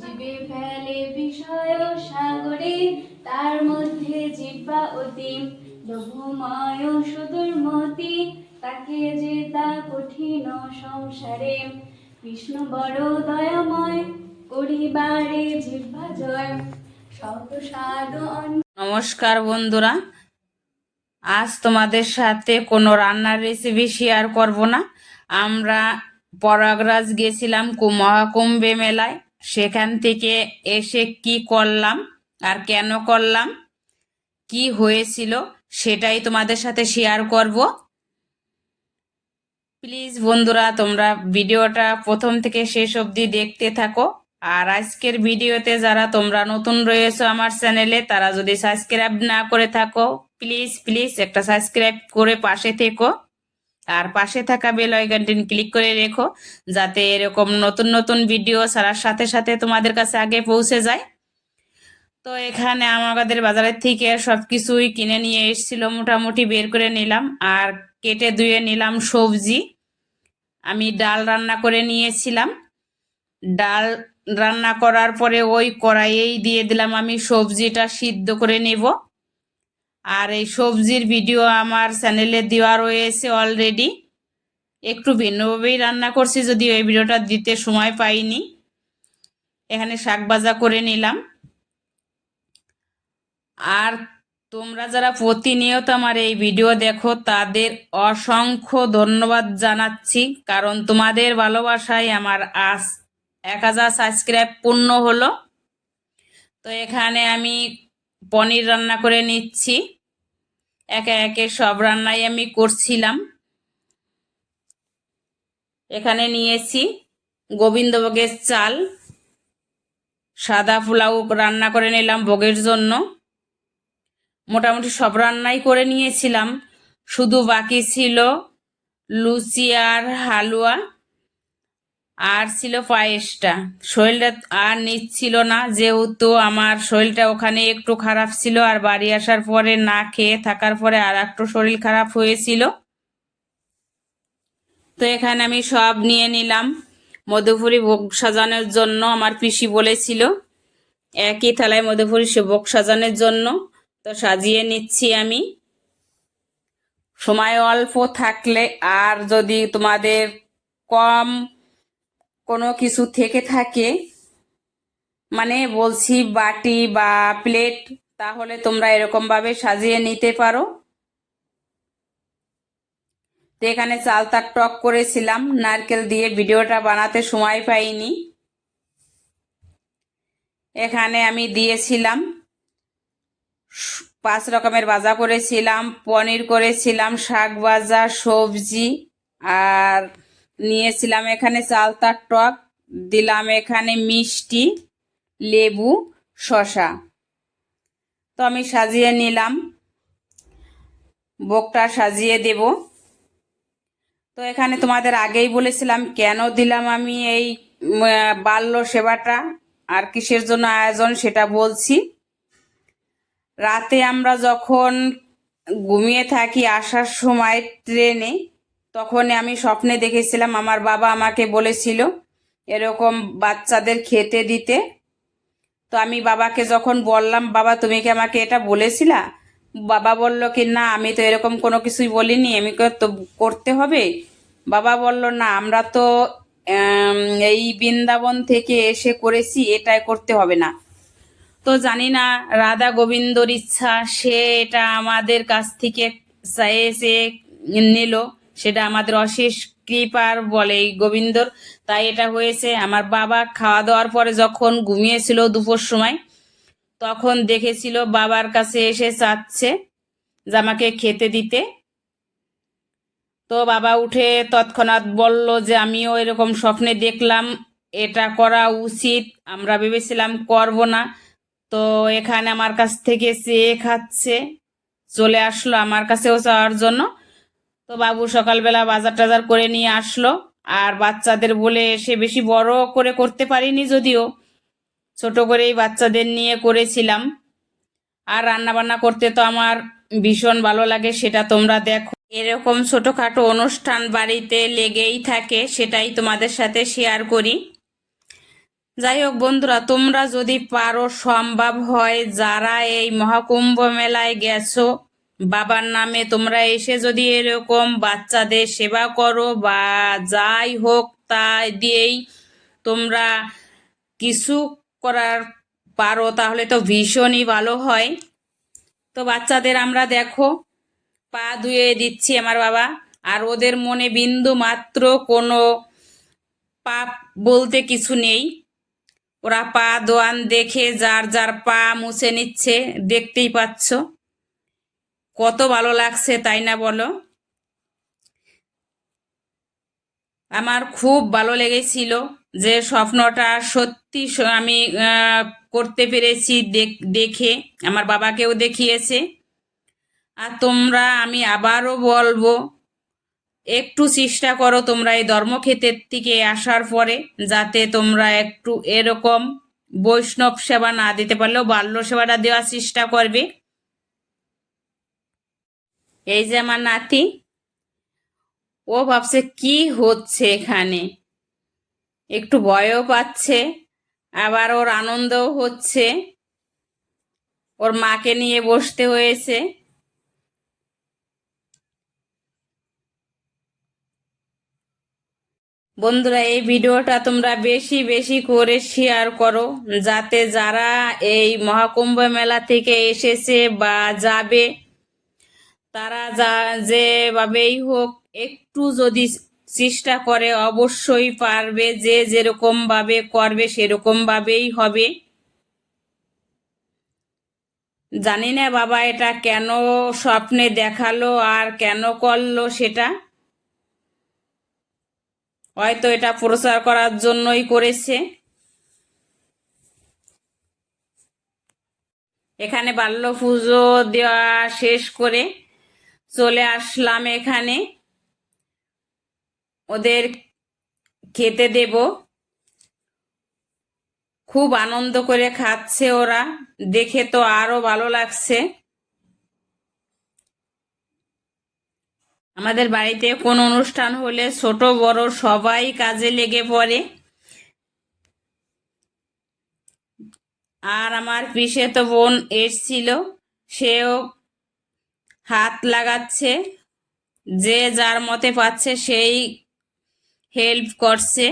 জীবে ফেলে বিষয় সাগরে তার মধ্যে জিব্বা অতি সুদূর মতি তাকে যে তা কঠিন সংসারে। বিষ্ণু বড় দয়াময় করিবারে জিব্বা জয়। নমস্কার বন্ধুরা আজ তোমাদের সাথে কোনো রান্নার রেসিপি শেয়ার করব না। আমরা প্রয়াগরাজ গেছিলাম মহাকুম্ভে মেলায়। সেখান থেকে এসে কি করলাম আর কেন করলাম, কি হয়েছিল সেটাই তোমাদের সাথে শেয়ার করব। প্লিজ বন্ধুরা, তোমরা ভিডিওটা প্রথম থেকে শেষ অবধি দেখতে থাকো। আর আজকের ভিডিওতে যারা তোমরা নতুন রয়েছো আমার চ্যানেলে তারা যদি সাবস্ক্রাইব না করে থাকো প্লিজ প্লিজ একটা সাবস্ক্রাইব করে পাশে থেকো। আর পাশে থাকা বেল আইকনটি ক্লিক করে রেখো, যাতে এরকম নতুন নতুন ভিডিও ছাড়ার সাথে সাথে তোমাদের কাছে আগে পৌঁছে যায়। তো এখানে আমাদের বাজারের থেকে সব কিছুই কিনে নিয়ে এসেছিল, মোটামুটি বের করে নিলাম আর কেটে ধুয়ে নিলাম সবজি। আমি ডাল রান্না করে নিয়েছিলাম। ডাল রান্না করার পরে ওই কড়াইয়েই দিয়ে দিলাম আমি সবজিটা সিদ্ধ করে নেব। আর এই সবজির ভিডিও আমার চ্যানেলে দেওয়া রয়েছে অলরেডি একটু ভিন্নভাবেই রান্না করছি, যদিও এই ভিডিওটা দিতে সময় পাইনি। এখানে শাক ভাজা করে নিলাম। আর তোমরা যারা প্রতিনিয়ত আমার এই ভিডিও দেখো, তাদের অসংখ্য ধন্যবাদ জানাচ্ছি, কারণ তোমাদের ভালোবাসায় আমার আজ এক হাজার সাবস্ক্রাইব পূর্ণ হলো। তো এখানে আমি পনির রান্না করে নিচ্ছি। একে একে সব রান্নাই আমি করছিলাম। এখানে নিয়েছি গোবিন্দভোগের চাল, সাদা পোলাও রান্না করে নিলাম ভোগের জন্য। মোটামুটি সব রান্নাই করে নিয়েছিলাম। শুধু বাকি ছিল লুচি আর হালুয়া। আর ছিল পায়েসটা শরীরটা আর নিচ্ছিল না, যেহেতু আমার শরীরটা ওখানে একটু খারাপ ছিল আর বাড়ি আসার পরে না খেয়ে থাকার পরে আর একটু শরীর খারাপ হয়েছিল। তো এখানে আমি সব নিয়ে নিলাম। মধুপুরি ভোগ সাজানোর জন্য আমার পিসি বলেছিল, একই থালায় মধুপুরি সে ভোগ সাজানোর জন্য। তো সাজিয়ে নিচ্ছি আমি। সময় অল্প থাকলে আর যদি তোমাদের কম কোনো কিছু থেকে থাকে মানে বলছি বাটি বা প্লেট, তাহলে তোমরা এরকম ভাবে সাজিয়ে নিতে পারো। তো এখানে চালতার টক করেছিলাম, নারকেল দিয়ে ভিডিওটা বানাতে সময় পাইনি। এখানে আমি দিয়েছিলাম পাঁচ রকমের ভাজা করেছিলাম, পনির করেছিলাম, শাক ভাজা, সবজি আর নিয়েছিলাম এখানে চালতার টক, দিলাম এখানে মিষ্টি, লেবু, শসা। তো আমি সাজিয়ে নিলাম। বকটা সাজিয়ে দেব। তো এখানে তোমাদের আগেই বলেছিলাম, কেন দিলাম আমি এই বাল্য সেবাটা, আর কিসের জন্য আয়োজন সেটা বলছি। রাতে আমরা যখন ঘুমিয়ে থাকি আসার সময় ট্রেনে তখন আমি স্বপ্নে দেখেছিলাম, আমার বাবা আমাকে বলেছিল এরকম বাচ্চাদের খেতে দিতে। তো আমি বাবাকে যখন বললাম, বাবা, তুমি কি আমাকে এটা বলেছিলা? বাবা বলল কি, না, আমি তো এরকম কোনো কিছুই বলিনি, আমি তো করতে হবে। বাবা বলল, না, আমরা তো এই বৃন্দাবন থেকে এসে করেছি, এটাই করতে হবে না। তো জানি না, রাধা গোবিন্দর ইচ্ছা, সে এটা আমাদের কাছ থেকে চেয়েছে নিল। সেটা আমাদের অশেষ কৃপার বলে এই গোবিন্দর। তাই এটা হয়েছে, আমার বাবা খাওয়া দাওয়ার পরে যখন ঘুমিয়েছিল দুপুর সময়, তখন দেখেছিল বাবার কাছে এসে চাচ্ছে যে আমাকে খেতে দিতে। তো বাবা উঠে তৎক্ষণাৎ বলল যে, আমিও এরকম স্বপ্নে দেখলাম, এটা করা উচিত, আমরা ভেবেছিলাম করব না। তো এখানে আমার কাছ থেকে চেয়ে খাচ্ছে, চলে আসলো আমার কাছেও চাওয়ার জন্য। তো বাবু সকালবেলা বাজার টাজার করে নিয়ে আসলো। আর বাচ্চাদের বলে সে বেশি বড় করে করতে পারিনি যদিও। ছোট করেই বাচ্চাদের নিয়ে করেছিলাম। আর রান্না বান্না করতে তো আমার ভীষণ ভালো লাগে, সেটা তোমরা দেখো। এরকম ছোটখাটো অনুষ্ঠান বাড়িতে লেগেই থাকে, সেটাই তোমাদের সাথে শেয়ার করি। যাই হোক বন্ধুরা, তোমরা যদি পারো, সম্ভব হয় যারা এই মহাকুম্ভ মেলায় গেছো বাবার নামে তোমরা এসে যদি এরকম বাচ্চাদের সেবা করো বা যাই হোক তাই দিয়েই তোমরা কিছু করার পারো, তাহলে তো ভীষণই ভালো হয়। তো বাচ্চাদের আমরা দেখো, পা ধুয়ে দিচ্ছি আমার বাবা। আর ওদের মনে বিন্দু মাত্র কোনো পাপ বলতে কিছু নেই। ওরা পা দোয়ান দেখে যার যার পা মুছে নিচ্ছে, দেখতেই পাচ্ছ। কত ভালো লাগছে তাই না বলো? আমার খুব ভালো লেগেছিল যে স্বপ্নটা সত্যি আমি করতে পেরেছি দেখ- দেখে, আমার বাবাকেও দেখিয়েছে। আর তোমরা, আমি আবারও বলব, একটু চেষ্টা করো তোমরা এই ধর্মক্ষেত্রের থেকে আসার পরে, যাতে তোমরা একটু এরকম বৈষ্ণব সেবা না দিতে পারলেও বাল্য সেবাটা দেওয়ার চেষ্টা করবে। এই যে আমার নাতি, ও ভাবছে কি হচ্ছে এখানে? একটু ভয়ও পাচ্ছে, আবার ওর আনন্দও হচ্ছে। ওর মাকে নিয়ে বসতে হয়েছে। বন্ধুরা, এই ভিডিওটা তোমরা বেশি বেশি করে শেয়ার করো, যাতে যারা এই মহাকুম্ভ মেলা থেকে এসেছে বা যাবে তারা যা যেভাবেই হোক একটু যদি চেষ্টা করে, অবশ্যই পারবে, যে যেরকম ভাবে করবে সেরকম ভাবেই হবে। জানি না বাবা, এটা কেন স্বপ্নে দেখাল আর কেন করল সেটা। হয়তো এটা প্রচার করার জন্যই করেছে। এখানে বাল্য পুজো দেওয়া শেষ করে চলে আসলাম এখানে। ওদের খেতে দেব। খুব আনন্দ করে খাচ্ছে ওরা। দেখে তো আরও ভালো লাগছে। আমাদের বাড়িতে কোন অনুষ্ঠান হলে ছোট, বড় সবাই কাজে লেগে পড়ে। আর আমার পিসে তো বোন এসছিল, সেও হাত লাগাচ্ছে, যে যার মতে পাচ্ছে সেই হেল্প করছে।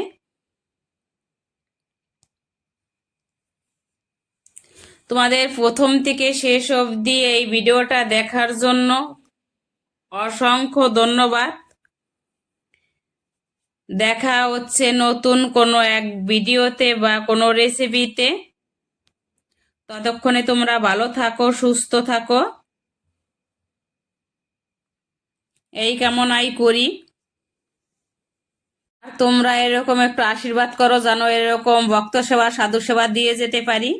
তোমাদের প্রথম থেকে শেষ অবধি এই ভিডিওটা দেখার জন্য অসংখ্য ধন্যবাদ। দেখা হচ্ছে নতুন কোনো এক ভিডিওতে বা কোনো রেসিপিতে ততক্ষণে তোমরা ভালো থাকো, সুস্থ থাকো। এই কামনাই করি? তোমরা এরকম একটু আশীর্বাদ করো, যেন এরকম ভক্ত সেবা, সাধু সেবা দিয়ে যেতে পারি।